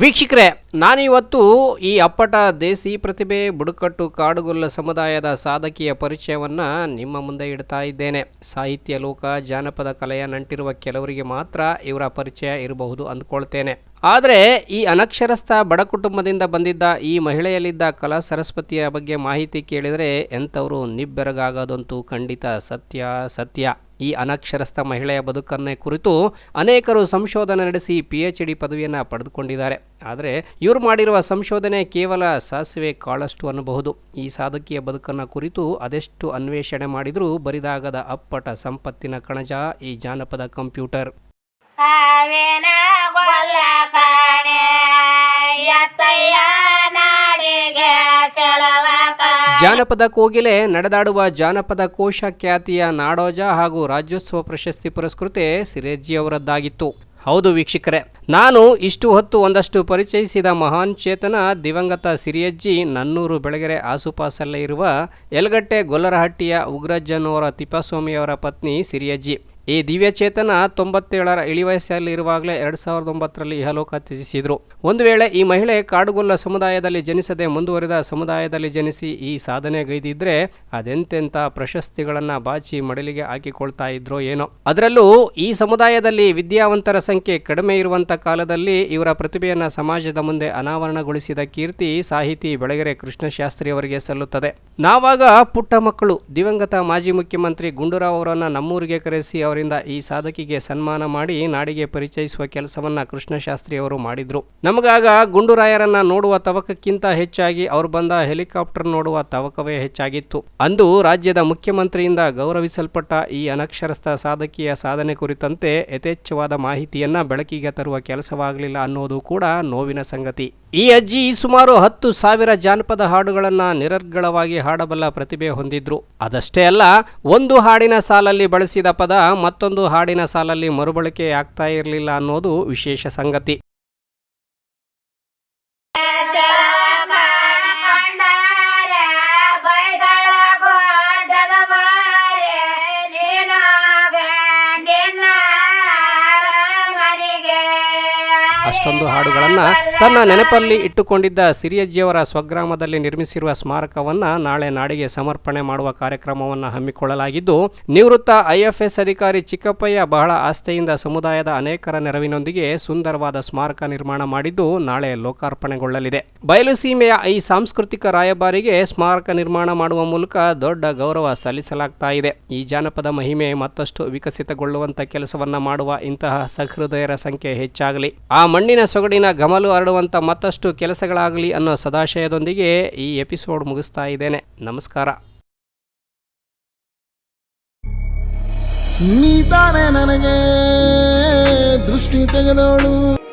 ವೀಕ್ಷಕರೇ, ನಾನಿವತ್ತು ಈ ಅಪ್ಪಟ ದೇಸಿ ಪ್ರತಿಭೆ, ಬುಡಕಟ್ಟು ಕಾಡುಗೊಲ್ಲ ಸಮುದಾಯದ ಸಾಧಕಿಯ ಪರಿಚಯವನ್ನು ನಿಮ್ಮ ಮುಂದೆ ಇಡ್ತಾ ಇದ್ದೇನೆ. ಸಾಹಿತ್ಯ ಲೋಕ, ಜಾನಪದ ಕಲೆಯ ನಂಟಿರುವ ಕೆಲವರಿಗೆ ಮಾತ್ರ ಇವರ ಪರಿಚಯ ಇರಬಹುದು ಅಂದ್ಕೊಳ್ತೇನೆ. ಆದರೆ, ಈ ಅನಕ್ಷರಸ್ಥ ಬಡ ಕುಟುಂಬದಿಂದ ಬಂದಿದ್ದ ಈ ಮಹಿಳೆಯಲ್ಲಿದ್ದ ಕಲಾ ಸರಸ್ವತಿಯ ಬಗ್ಗೆ ಮಾಹಿತಿ ಕೇಳಿದರೆ ಎಂಥವರು ನಿಬ್ಬೆರಗಾಗೋದಂತೂ ಖಂಡಿತ ಸತ್ಯ ಸತ್ಯ. ಈ ಅನಕ್ಷರಸ್ಥ ಮಹಿಳೆಯ ಬದುಕನ್ನೇ ಕುರಿತು ಅನೇಕರು ಸಂಶೋಧನೆ ನಡೆಸಿ ಪಿ ಎಚ್ ಡಿ ಪದವಿಯನ್ನು ಪಡೆದುಕೊಂಡಿದ್ದಾರೆ. ಆದರೆ ಇವರು ಮಾಡಿರುವ ಸಂಶೋಧನೆ ಕೇವಲ ಸಾಸಿವೆ ಕಾಳಷ್ಟು ಅನ್ನಬಹುದು. ಈ ಸಾಧಕಿಯ ಬದುಕನ್ನು ಕುರಿತು ಅದೆಷ್ಟು ಅನ್ವೇಷಣೆ ಮಾಡಿದರೂ ಬರಿದಾಗದ ಅಪ್ಪಟ ಸಂಪತ್ತಿನ ಕಣಜ ಈ ಜಾನಪದ ಕಂಪ್ಯೂಟರ್. ಜಾನಪದ ಕೋಗಿಲೆ ನಡೆದಾಡುವ ಜಾನಪದ ಕೋಶ ಖ್ಯಾತಿಯ ನಾಡೋಜ ಹಾಗೂ ರಾಜ್ಯೋತ್ಸವ ಪ್ರಶಸ್ತಿ ಪುರಸ್ಕೃತೆ ಸಿರೇಜ್ಜಿ ಅವರದ್ದಾಗಿತ್ತು. ಹೌದು ವೀಕ್ಷಕರೇ, ನಾನು ಇಷ್ಟು ಹೊತ್ತು ಒಂದಷ್ಟು ಪರಿಚಯಿಸಿದ ಮಹಾನ್ ಚೇತನ ದಿವಂಗತ ಸಿರಿಯಜ್ಜಿ ನನ್ನೂರು ಬೆಳಗೆರೆ ಆಸುಪಾಸಲ್ಲೇ ಇರುವ ಯಲಗಟ್ಟೆ ಗೊಲ್ಲರಹಟ್ಟಿಯ ಉಗ್ರಜ್ಜನವರ ತಿಪ್ಪಸ್ವಾಮಿಯವರ ಪತ್ನಿ ಸಿರಿಯಜ್ಜಿ ಈ ದಿವ್ಯಚೇತನ ತೊಂಬತ್ತೇಳರ ಇಳಿವಯಸ್ಸಲ್ಲಿರುವಾಗಲೇ ಎರಡು ಸಾವಿರದ ಒಂಬತ್ತರಲ್ಲಿ ಇಹಲೋಕ ತ್ಯಜಿಸಿದರು. ಒಂದು ವೇಳೆ ಈ ಮಹಿಳೆ ಕಾಡುಗೊಲ್ಲ ಸಮುದಾಯದಲ್ಲಿ ಜನಿಸದೆ ಮುಂದುವರಿದ ಸಮುದಾಯದಲ್ಲಿ ಜನಿಸಿ ಈ ಸಾಧನೆಗೈದಿದ್ರೆ ಅದೆಂತೆಂಥ ಪ್ರಶಸ್ತಿಗಳನ್ನು ಬಾಚಿ ಮಡಲಿಗೆ ಹಾಕಿಕೊಳ್ತಾ ಇದ್ರೋ ಏನೋ. ಅದರಲ್ಲೂ ಈ ಸಮುದಾಯದಲ್ಲಿ ವಿದ್ಯಾವಂತರ ಸಂಖ್ಯೆ ಕಡಿಮೆ ಇರುವಂಥ ಕಾಲದಲ್ಲಿ ಇವರ ಪ್ರತಿಭೆಯನ್ನು ಸಮಾಜದ ಮುಂದೆ ಅನಾವರಣಗೊಳಿಸಿದ ಕೀರ್ತಿ ಸಾಹಿತಿ ಬೆಳಗೆರೆ ಕೃಷ್ಣಶಾಸ್ತ್ರಿ ಅವರಿಗೆ ಸಲ್ಲುತ್ತದೆ. ನಾವಾಗ ಪುಟ್ಟ ಮಕ್ಕಳು ದಿವಂಗತ ಮಾಜಿ ಮುಖ್ಯಮಂತ್ರಿ ಗುಂಡೂರಾವ್ ಅವರನ್ನು ನಮ್ಮೂರಿಗೆ ಕರೆಸಿ ಅವರಿಂದ ಈ ಸಾಧಕಿಗೆ ಸನ್ಮಾನ ಮಾಡಿ ನಾಡಿಗೆ ಪರಿಚಯಿಸುವ ಕೆಲಸವನ್ನ ಕೃಷ್ಣಶಾಸ್ತ್ರಿ ಅವರು ಮಾಡಿದ್ರು. ನಮಗಾಗ ಗುಂಡುರಾಯರನ್ನ ನೋಡುವ ತವಕಕ್ಕಿಂತ ಹೆಚ್ಚಾಗಿ ಅವರು ಬಂದ ಹೆಲಿಕಾಪ್ಟರ್ ನೋಡುವ ತವಕವೇ ಹೆಚ್ಚಾಗಿತ್ತು. ಅಂದು ರಾಜ್ಯದ ಮುಖ್ಯಮಂತ್ರಿಯಿಂದ ಗೌರವಿಸಲ್ಪಟ್ಟ ಈ ಅನಕ್ಷರಸ್ಥ ಸಾಧಕಿಯ ಸಾಧನೆ ಕುರಿತಂತೆ ಯಥೇಚ್ಛವಾದ ಮಾಹಿತಿಯನ್ನ ಬೆಳಕಿಗೆ ತರುವ ಕೆಲಸವಾಗಲಿಲ್ಲ ಅನ್ನೋದು ಕೂಡ ನೋವಿನ ಸಂಗತಿ. ಈ ಅಜ್ಜಿ ಸುಮಾರು ಹತ್ತು ಸಾವಿರ ಜಾನಪದ ಹಾಡುಗಳನ್ನು ನಿರರ್ಗಳವಾಗಿ ಹಾಡಬಲ್ಲ ಪ್ರತಿಭೆ ಹೊಂದಿದ್ರು. ಅದಷ್ಟೇ ಅಲ್ಲ, ಒಂದು ಹಾಡಿನ ಸಾಲಲ್ಲಿ ಬಳಸಿದ ಪದ ಮತ್ತೊಂದು ಹಾಡಿನ ಸಾಲಲ್ಲಿ ಮರುಬಳಕೆ ಆಗ್ತಾ ಇರಲಿಲ್ಲ ಅನ್ನೋದು ವಿಶೇಷ ಸಂಗತಿ. ಅಷ್ಟೊಂದು ಹಾಡುಗಳನ್ನು ತನ್ನ ನೆನಪಲ್ಲಿ ಇಟ್ಟುಕೊಂಡಿದ್ದ ಸಿರಿಯಜ್ಜಿಯವರ ಸ್ವಗ್ರಾಮದಲ್ಲಿ ನಿರ್ಮಿಸಿರುವ ಸ್ಮಾರಕವನ್ನು ನಾಳೆ ನಾಡಿಗೆ ಸಮರ್ಪಣೆ ಮಾಡುವ ಕಾರ್ಯಕ್ರಮವನ್ನು ಹಮ್ಮಿಕೊಳ್ಳಲಾಗಿದ್ದು, ನಿವೃತ್ತ ಐಎಫ್ಎಸ್ ಅಧಿಕಾರಿ ಚಿಕ್ಕಪ್ಪಯ್ಯ ಬಹಳ ಆಸ್ಥೆಯಿಂದ ಸಮುದಾಯದ ಅನೇಕರ ನೆರವಿನೊಂದಿಗೆ ಸುಂದರವಾದ ಸ್ಮಾರಕ ನಿರ್ಮಾಣ ಮಾಡಿದ್ದು ನಾಳೆ ಲೋಕಾರ್ಪಣೆಗೊಳ್ಳಲಿದೆ. ಬಯಲುಸೀಮೆಯ ಈ ಸಾಂಸ್ಕೃತಿಕ ರಾಯಭಾರಿಗೆ ಸ್ಮಾರಕ ನಿರ್ಮಾಣ ಮಾಡುವ ಮೂಲಕ ದೊಡ್ಡ ಗೌರವ ಸಲ್ಲಿಸಲಾಗ್ತಾ ಇದೆ. ಈ ಜಾನಪದ ಮಹಿಮೆ ಮತ್ತಷ್ಟು ವಿಕಸಿತಗೊಳ್ಳುವಂತ ಕೆಲಸವನ್ನ ಮಾಡುವ ಇಂತಹ ಸಹೃದಯರ ಸಂಖ್ಯೆ ಹೆಚ್ಚಾಗಲಿ. ಆ ಮಣ್ಣಿನ ಸೊಗಡಿನ ಗಮಲು ಹರಡುವಂಥ ಮತ್ತಷ್ಟು ಕೆಲಸಗಳಾಗಲಿ ಅನ್ನೋ ಸದಾಶಯದೊಂದಿಗೆ ಈ ಎಪಿಸೋಡ್ ಮುಗಿಸ್ತಾ ಇದ್ದೇನೆ. ನಮಸ್ಕಾರ. ನೀ ನನಗೆ ದೃಷ್ಟಿ ತೆಗೆದೋಳು.